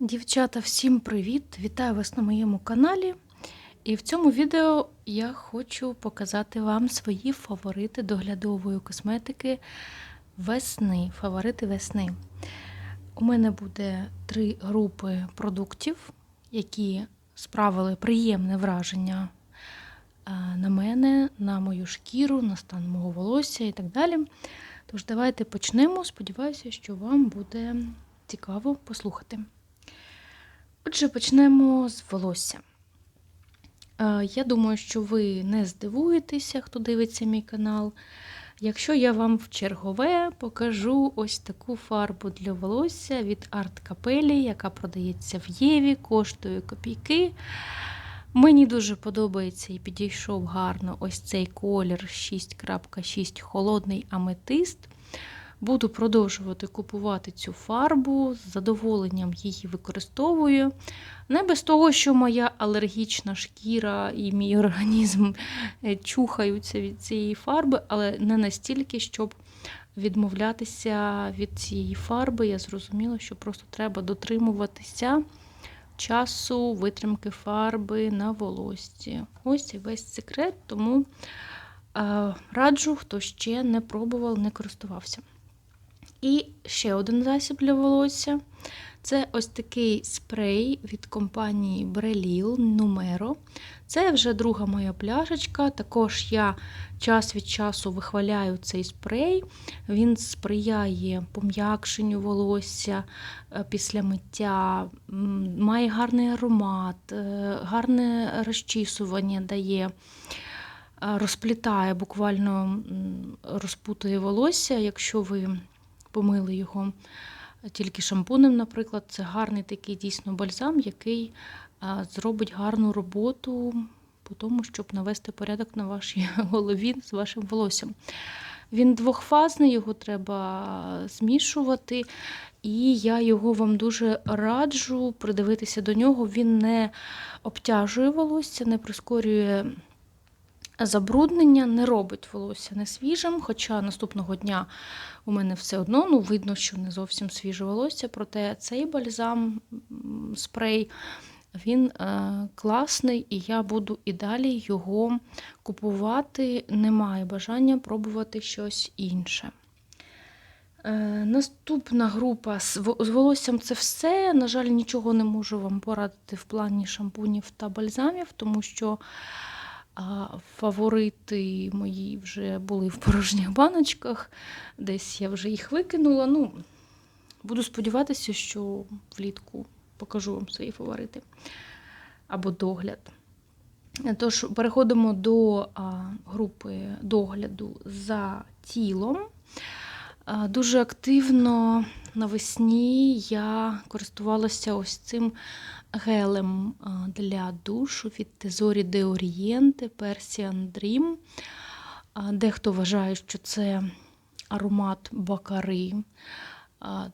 Дівчата, всім привіт! Вітаю вас на моєму каналі. І в цьому відео я хочу показати вам свої фаворити доглядової косметики весни. Фаворити весни. У мене буде три групи продуктів, які справили приємне враження е, на мене, на мою шкіру, на стан мого волосся і так далі. Тож, давайте почнемо. Сподіваюся, що вам буде цікаво послухати. Отже, почнемо з волосся. Е, Я думаю, що ви не здивуєтеся, хто дивиться мій канал. Якщо я вам в чергове покажу ось таку фарбу для волосся від Арт Капелі, яка продається в Єві, коштує копійки. Мені дуже подобається і підійшов гарно ось цей колір 6.6 холодний аметист. Буду продовжувати купувати цю фарбу, з задоволенням її використовую. Не без того, що моя алергічна шкіра і мій організм е, чухаються від цієї фарби, але не настільки, щоб відмовлятися від цієї фарби. Я зрозуміла, що просто треба дотримуватися часу витримки фарби на волоссі. Ось і весь секрет, тому е, раджу, хто ще не пробував, не користувався. І ще один засіб для волосся. Це ось такий спрей від компанії Brelil Numero. Це вже друга моя пляшечка. Також я час від часу вихваляю цей спрей. Він сприяє пом'якшенню волосся е, після миття, має гарний аромат, е, гарне розчісування дає. е, Розплітає, буквально розпутує волосся, якщо ви помили його тільки шампунем, наприклад, це гарний такий дійсно бальзам, який зробить гарну роботу по тому, щоб навести порядок на вашій голові з вашим волоссям. Він двохфазний, його треба змішувати, і я його вам дуже раджу придивитися до нього. Він не обтяжує волосся, не прискорює забруднення, не робить волосся не свіжим, хоча наступного дня у мене все одно ну, видно, що не зовсім свіже волосся, проте цей бальзам, спрей, він е, класний, і я буду і далі його купувати. Немає бажання пробувати щось інше. Е, Наступна група з волоссям це все. На жаль, нічого не можу вам порадити в плані шампунів та бальзамів, тому що а, фаворити мої вже були в порожніх баночках. Десь я вже їх викинула. Ну, буду сподіватися, що влітку покажу вам свої фаворити або догляд. Тож, переходимо до групи догляду за тілом. Дуже активно навесні я користувалася ось цим гелем для душу від Тезорі де Орієнте Persian Dream. Дехто вважає, що це аромат бакари,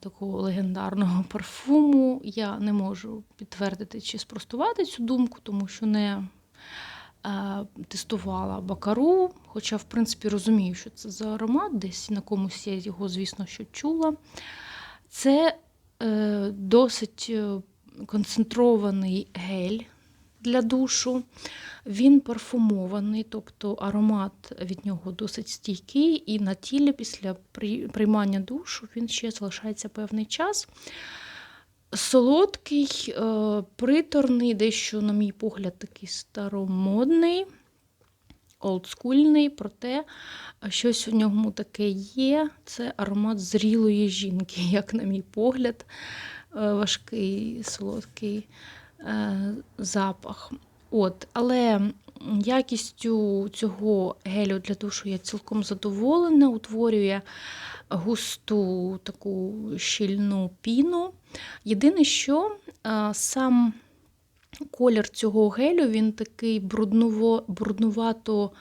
такого легендарного парфуму. Я не можу підтвердити чи спростувати цю думку, тому що не тестувала бакару, хоча, в принципі, розумію, що це за аромат, десь на комусь я його, звісно, що чула. Це е, досить е, концентрований гель для душу. Він парфумований, тобто аромат від нього досить стійкий, і на тілі після приймання душу він ще залишається певний час. Солодкий, е, приторний, дещо, на мій погляд, такий старомодний, олдскульний, проте щось у ньому таке є. Це аромат зрілої жінки, як на мій погляд, Е, важкий, солодкий е, запах. От, але якістю цього гелю для душу я цілком задоволена, утворює густу таку щільну піну. Єдине, що е, сам колір цього гелю він такий брудново, бруднувато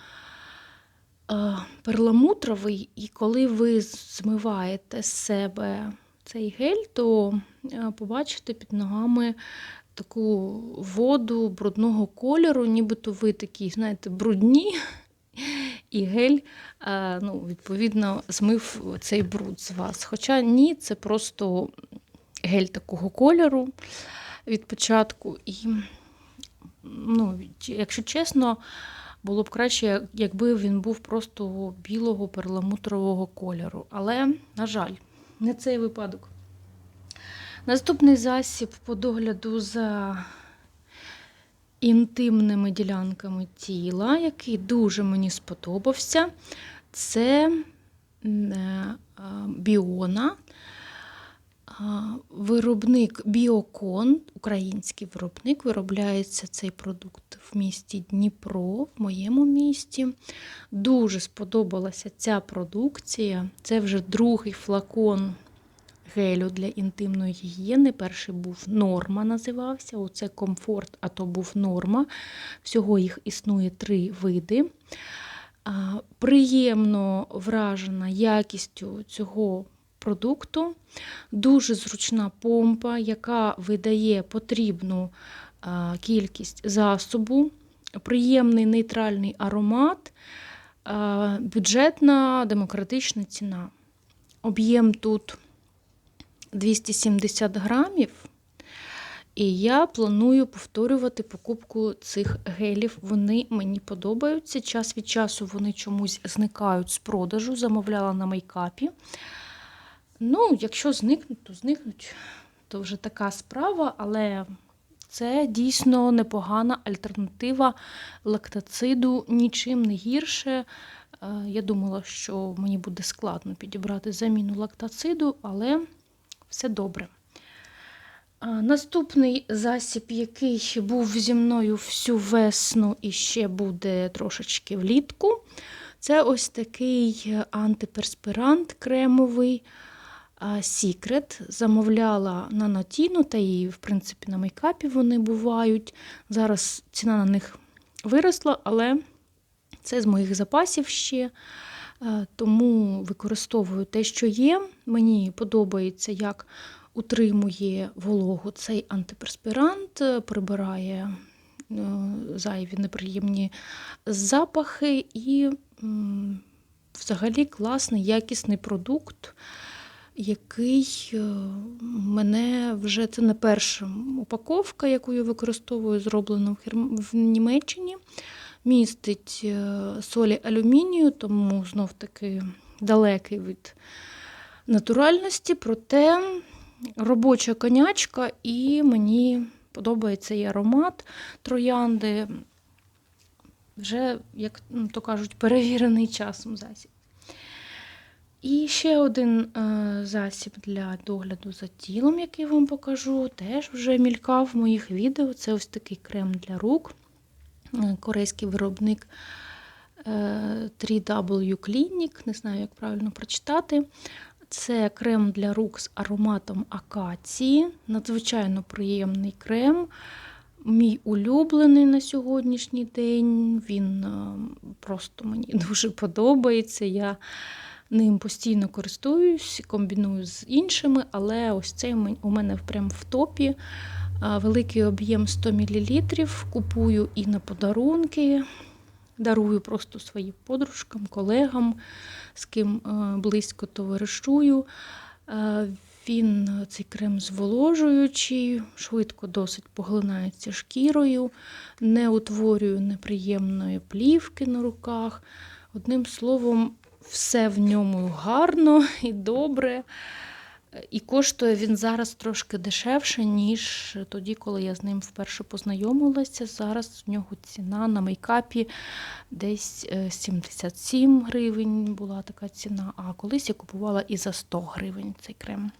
е, перламутровий, і коли ви змиваєте з себе цей гель, то е, побачите під ногами таку воду брудного кольору, нібито ви такі, знаєте, брудні, і гель, е, ну, відповідно, змив цей бруд з вас. Хоча ні, це просто гель такого кольору від початку. І, ну, якщо чесно, було б краще, якби він був просто білого перламутрового кольору. Але, на жаль, не цей випадок. Наступний засіб по догляду за інтимними ділянками тіла, який дуже мені сподобався, це е, Біона. Виробник Біокон, український виробник, виробляється цей продукт в місті Дніпро, в моєму місті. Дуже сподобалася ця продукція. Це вже другий флакон гелю для інтимної гігієни. Перший був норма, називався. Оце комфорт, а то був норма. Всього їх існує три види. Приємно вражена якістю цього продукту. Дуже зручна помпа, яка видає потрібну кількість засобу, приємний нейтральний аромат, бюджетна демократична ціна. Об'єм тут 270 грамів. І я планую повторювати покупку цих гелів. Вони мені подобаються. Час від часу вони чомусь зникають з продажу. Замовляла на мейкапі. Ну, якщо зникнуть, то зникнуть. То вже така справа, але це дійсно непогана альтернатива лактациду, нічим не гірше. Е, Я думала, що мені буде складно підібрати заміну лактациду, але все добре. Наступний засіб, який був зі мною всю весну і ще буде трошечки влітку, це ось такий антиперспирант кремовий Secret. Замовляла на Нотіну, та і, в принципі, на мейкапі вони бувають. Зараз ціна на них виросла, але це з моїх запасів ще. Е, Тому використовую те, що є. Мені подобається, як утримує вологу цей антиперспірант, е, прибирає е, зайві неприємні запахи і взагалі класний, якісний продукт, який мене вже це не перша упаковка, яку я використовую, зроблена в Німеччині. Містить е, солі алюмінію, тому знов таки далекий від натуральності, проте робоча конячка, і мені подобається і аромат троянди. Вже, як ну, то кажуть, перевірений часом засіб. І ще один е, засіб для догляду за тілом, який вам покажу, теж вже мількав в моїх відео. Це ось такий крем для рук. Е, Корейський виробник е, 3W Clinic, не знаю, як правильно прочитати. Це крем для рук з ароматом акації. Надзвичайно приємний крем. Мій улюблений на сьогоднішній день. Він е, просто мені дуже подобається. Я ним постійно користуюсь, комбіную з іншими, але ось цей у мене прям в топі. Великий об'єм 100 мл. Купую і на подарунки, дарую просто своїм подружкам, колегам, з ким е, близько товаришую. Е, Він, цей крем зволожуючий, швидко досить поглинається шкірою, не утворює неприємної плівки на руках. Одним словом, все в ньому гарно і добре. І коштує він зараз трошки дешевше, ніж тоді, коли я з ним вперше познайомилася. Зараз в нього ціна на мейкапі десь е, 77 гривень була така ціна, а колись я купувала і за 100 гривень цей крем.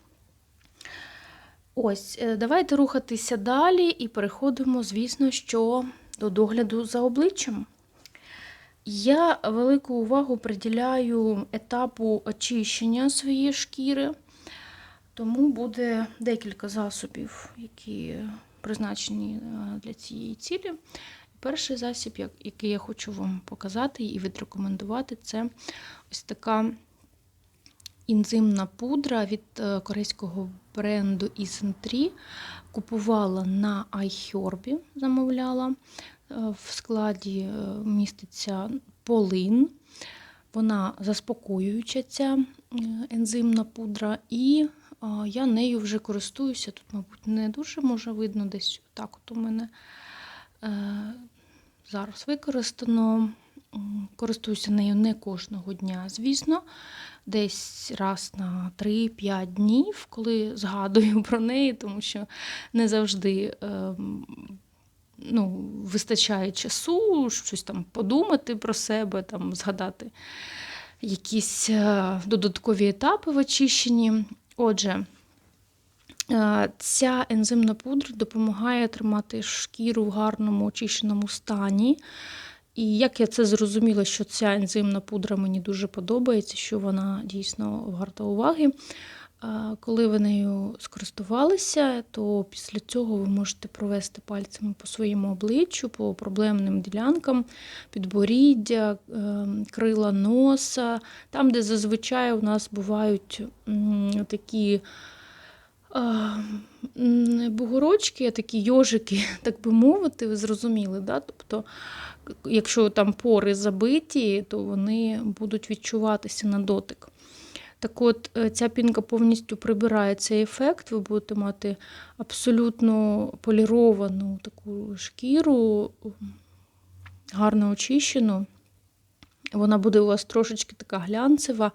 Ось, е, давайте рухатися далі і переходимо, звісно, що до догляду за обличчям. Я велику увагу приділяю етапу очищення своєї шкіри, тому буде декілька засобів, які призначені е, для цієї цілі. Перший засіб, який я хочу вам показати і відрекомендувати, це ось така інзимна пудра від е, корейського бренду Isentry. Купувала на iHerb, замовляла. Е, В складі міститься полин. Вона заспокоююча ця ензимна пудра, і Я нею вже користуюся. Тут, мабуть, не дуже може видно десь так от у мене е, зараз використано. Користуюся нею не кожного дня, звісно, десь раз на 3-5 днів, коли згадую про неї, тому що не завжди ем, ну, вистачає часу, щось там подумати про себе, там, згадати якісь е, додаткові етапи в очищенні. Отже, е, ця ензимна пудра допомагає тримати шкіру в гарному очищеному стані. І як я це зрозуміла, що ця ензимна пудра мені дуже подобається, що вона дійсно варта уваги. Коли ви нею скористувалися, то після цього ви можете провести пальцями по своєму обличчю, по проблемним ділянкам, підборіддя, ем, крила носа, там, де зазвичай у нас бувають такі не бугорочки, а такі йожики, так би мовити, ви зрозуміли. Да? Тобто, якщо там пори забиті, то вони будуть відчуватися на дотик. Так от, е, ця пінка повністю прибирає цей ефект. Ви будете мати абсолютно поліровану таку шкіру, гарно очищену. Вона буде у вас трошечки така глянцева,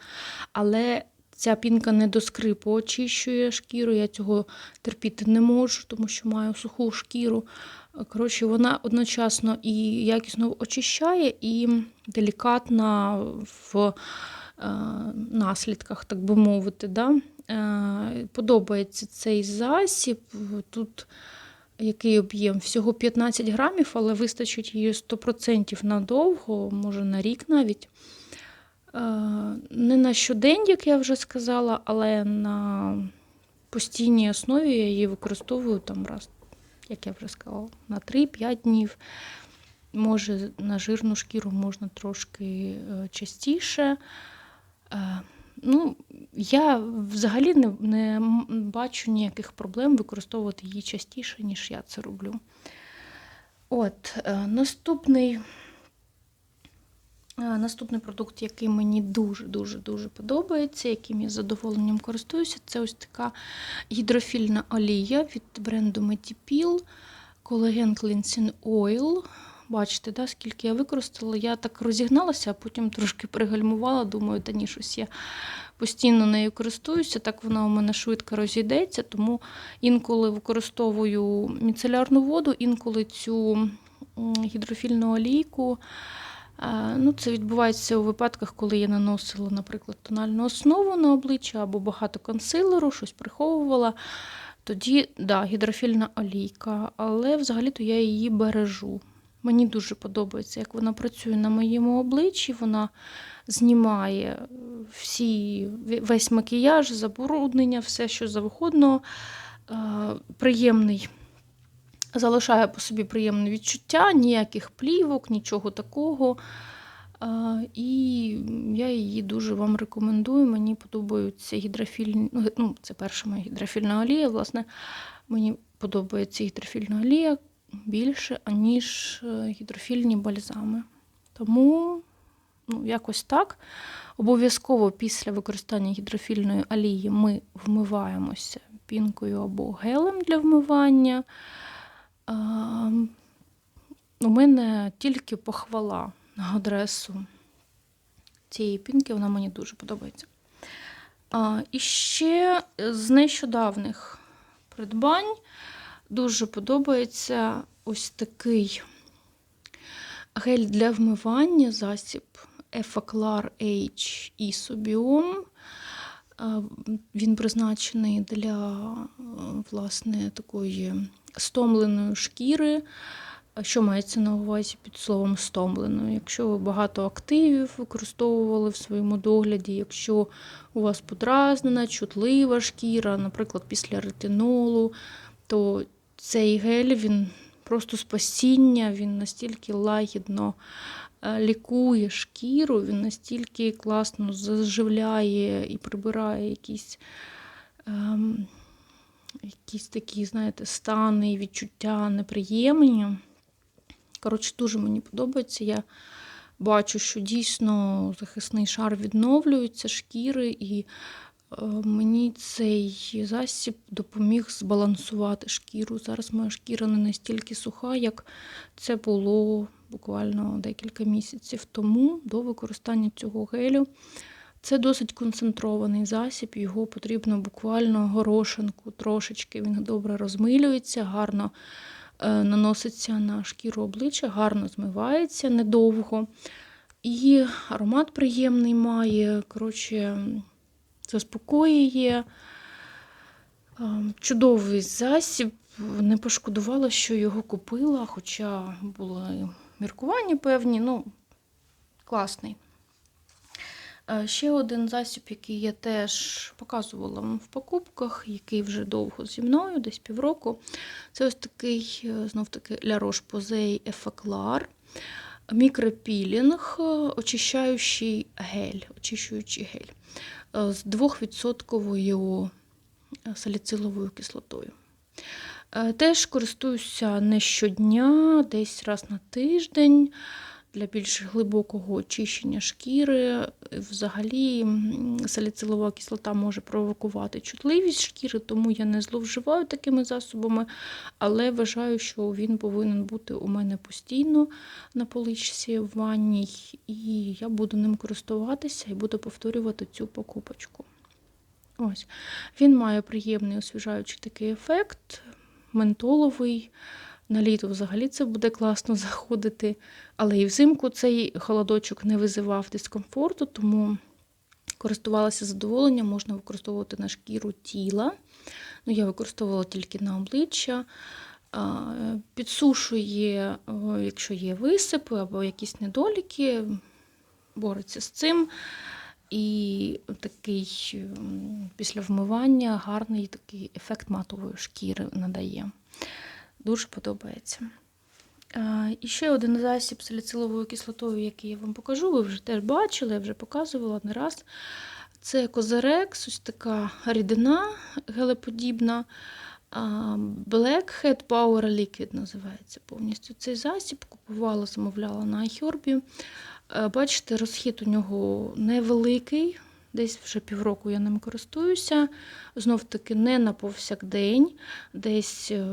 але ця пінка не до скрипу очищує шкіру. Я цього терпіти не можу, тому що маю суху шкіру. Коротше, вона одночасно і якісно очищає, і делікатна в наслідках, так би мовити. Да? Е, Подобається цей засіб. Тут який об'єм? Всього 15 грамів, але вистачить її 100% надовго, може на рік навіть. Е, Не на щодень, як я вже сказала, але на постійній основі я її використовую там раз, як я вже сказала, на 3-5 днів. Може, на жирну шкіру можна трошки е, частіше. Е, Ну, я взагалі не, не бачу ніяких проблем використовувати її частіше, ніж я це роблю. От, е, наступний, е, наступний продукт, який мені дуже-дуже дуже подобається, яким я з задоволенням користуюся, це ось така гідрофільна олія від бренду Metipil Collagen Cleansing Oil. Бачите, да, скільки я використала. Я так розігналася, а потім трошки пригальмувала. Думаю, та ні, щось я постійно нею користуюся, так вона у мене швидко розійдеться, тому інколи використовую міцелярну воду, інколи цю гідрофільну олійку. Ну, це відбувається у випадках, коли я наносила, наприклад, тональну основу на обличчя або багато консилеру, щось приховувала. Тоді, да, гідрофільна олійка, але взагалі-то я її бережу. Мені дуже подобається, як вона працює на моєму обличчі. Вона знімає всі, весь макіяж, забруднення, все, що завгодно. Е, Приємний, залишає по собі приємне відчуття, ніяких плівок, нічого такого. Е, І я її дуже вам рекомендую. Мені подобаються гідрофільні. ну, Ну, це перша моя гідрофільна олія. Власне, мені подобається гідрофільна олія більше, аніж е, гідрофільні бальзами. Тому ну, якось так. Обов'язково після використання гідрофільної олії ми вмиваємося пінкою або гелем для вмивання. У мене тільки похвала на адресу цієї пінки, вона мені дуже подобається. І ще з нещодавних придбань дуже подобається ось такий гель для вмивання, засіб Effaclar H Isobiom. А, Він призначений для власне такої стомленої шкіри. Що мається на увазі під словом стомленою? Якщо ви багато активів використовували в своєму догляді, якщо у вас подразнена, чутлива шкіра, наприклад, після ретинолу, то цей гель він просто спасіння, він настільки лагідно е, лікує шкіру, він настільки класно заживляє і прибирає якісь, ем, якісь такі, знаєте, стани і відчуття неприємні. Коротше, дуже мені подобається. Я бачу, що дійсно захисний шар відновлюється шкіри, і Мені цей засіб допоміг збалансувати шкіру. Зараз моя шкіра не настільки суха, як це було буквально декілька місяців тому до використання цього гелю. Це досить концентрований засіб, його потрібно буквально горошинку трошечки. Він добре розмилюється, гарно е, наноситься на шкіру обличчя, гарно змивається недовго. І аромат приємний має. Коротше, заспокоює. Е, Чудовий засіб. Не пошкодувала, що його купила, хоча були міркування певні. Ну, класний. Е, Ще один засіб, який я теж показувала в покупках, який вже довго зі мною, десь півроку. Це ось такий, е, знов таки, La Roche-Posay Effaclar. Мікропілінг, очищаючий гель, очищуючий гель з 2% саліциловою кислотою. Е, Теж користуюся не щодня, десь раз на тиждень для більш глибокого очищення шкіри. Взагалі, саліцилова кислота може провокувати чутливість шкіри, тому я не зловживаю такими засобами, але вважаю, що він повинен бути у мене постійно на поличці в ванній, і я буду ним користуватися і буду повторювати цю покупочку. Ось. Він має приємний освіжаючий такий ефект, ментоловий. На літо взагалі це буде класно заходити, але і взимку цей холодочок не визивав дискомфорту, тому користувалася задоволенням, можна використовувати на шкіру тіла. Ну, я використовувала тільки на обличчя. Підсушує, якщо є висипи або якісь недоліки, бореться з цим. І такий після вмивання гарний такий ефект матової шкіри надає. Дуже подобається. І ще один засіб з саліциловою кислотою, який я вам покажу, ви вже теж бачили, я вже показувала не раз. Це Козерекс, ось така рідина гелеподібна. Blackhead Power Liquid називається повністю цей засіб. Купувала, замовляла на iHerb. Бачите, розхід у нього невеликий. Десь вже півроку я ним користуюся. Знов таки не на повсякдень, десь е,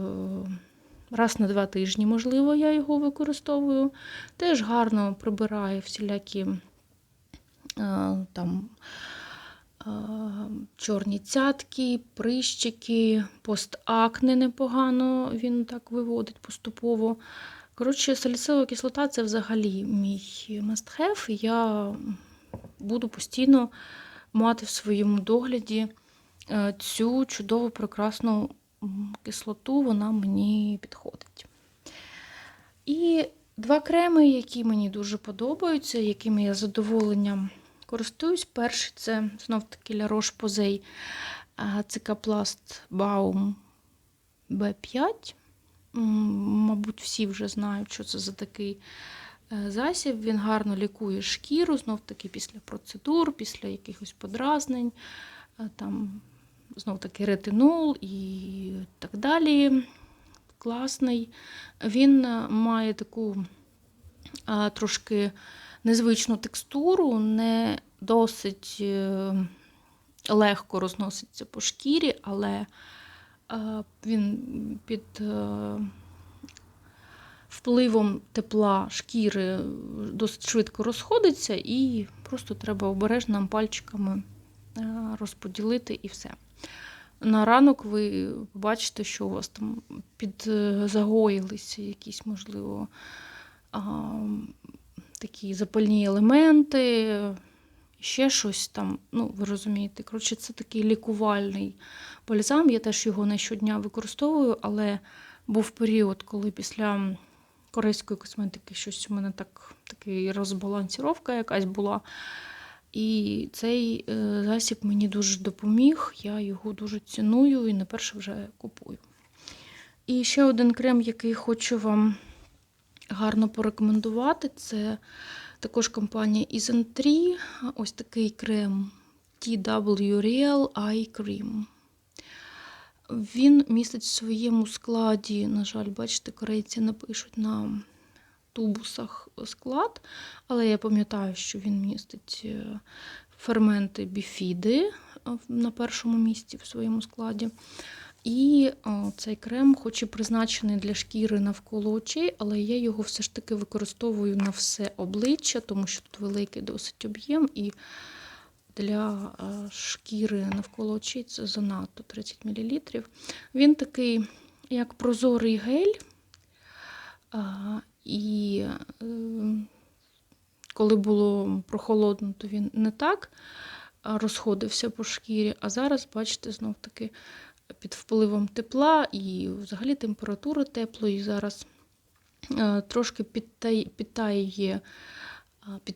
раз на два тижні, можливо, я його використовую. Теж гарно прибирає всілякі е, там е, чорні цятки, прищики, постакне непогано він так виводить поступово. Коротше, саліцилова кислота це взагалі мій must-have. Я буду постійно мати в своєму догляді е, цю чудову, прекрасну кислоту, вона мені підходить. І два креми, які мені дуже подобаються, якими я з задоволенням користуюсь. Перший це знов-таки La Roche-Posay Cicaplast Baum B5. Мабуть, всі вже знають, що це за такий е, засіб. Він гарно лікує шкіру, знов таки після процедур, після якихось подразнень, е, там знов таки ретинол і так далі. Класний. Він е, має таку а, трошки незвичну текстуру, не досить е, легко розноситься по шкірі, але е, він під е, впливом тепла шкіри досить швидко розходиться, і просто треба обережно пальчиками е, розподілити і все. На ранок ви побачите, що у вас там підзагоїлися якісь, можливо, такі запальні елементи, ще щось там. Ну, ви розумієте. Коротше, це такий лікувальний бальзам. Я теж його не щодня використовую, але був період, коли після корейської косметики щось у мене так, такий розбалансіровка якась була. І цей е, засіб мені дуже допоміг. Я його дуже ціную і не перше вже купую. І ще один крем, який хочу вам гарно порекомендувати, це також компанія Isentry. Ось такий крем TW Real Eye Cream. Він містить в своєму складі, на жаль, бачите, корейці не пишуть на тубусах склад, але я пам'ятаю, що він містить е, ферменти біфіди, на першому місці в своєму складі. І цей крем, хоч і призначений для шкіри навколо очей, але я його все ж таки використовую на все обличчя, тому що тут великий досить об'єм, і для е, шкіри навколо очей це занадто 30 мл. Він такий, як прозорий гель. І е, коли було прохолодно, то він не так розходився по шкірі. А зараз, бачите, знов таки під впливом тепла і взагалі температури теплої зараз е, трошки підтає, під,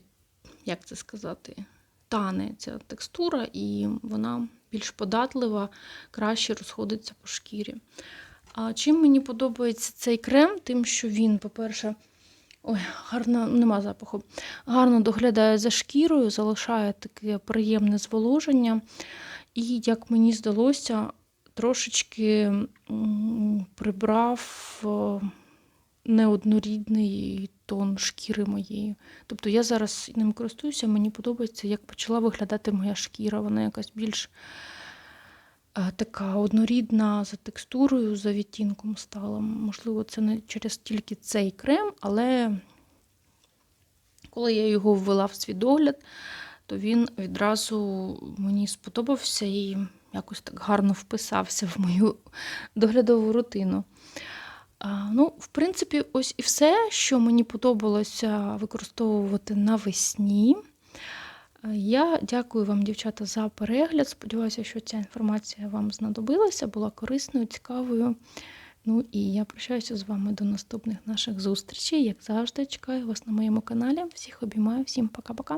як це сказати, тане ця текстура, і вона більш податлива, краще розходиться по шкірі. А чим мені подобається цей крем? Тим, що він, по-перше, ой, гарно, нема запаху, гарно доглядає за шкірою, залишає таке приємне зволоження. І, як мені здалося, трошечки прибрав е, неоднорідний тон шкіри моєї. Тобто я зараз ним користуюся, мені подобається, як почала виглядати моя шкіра. Вона якась більш така однорідна за текстурою, за відтінком стала. Можливо, це не через тільки цей крем, але коли я його ввела в свій догляд, то він відразу мені сподобався і якось так гарно вписався в мою доглядову рутину. Ну, в принципі, ось і все, що мені подобалося використовувати навесні. Е, Я дякую вам, дівчата, за перегляд. Сподіваюся, що ця інформація вам знадобилася, була корисною, цікавою. Ну і я прощаюся з вами до наступних наших зустрічей. Як завжди, чекаю вас на моєму каналі. Всіх обіймаю, всім пока-пока.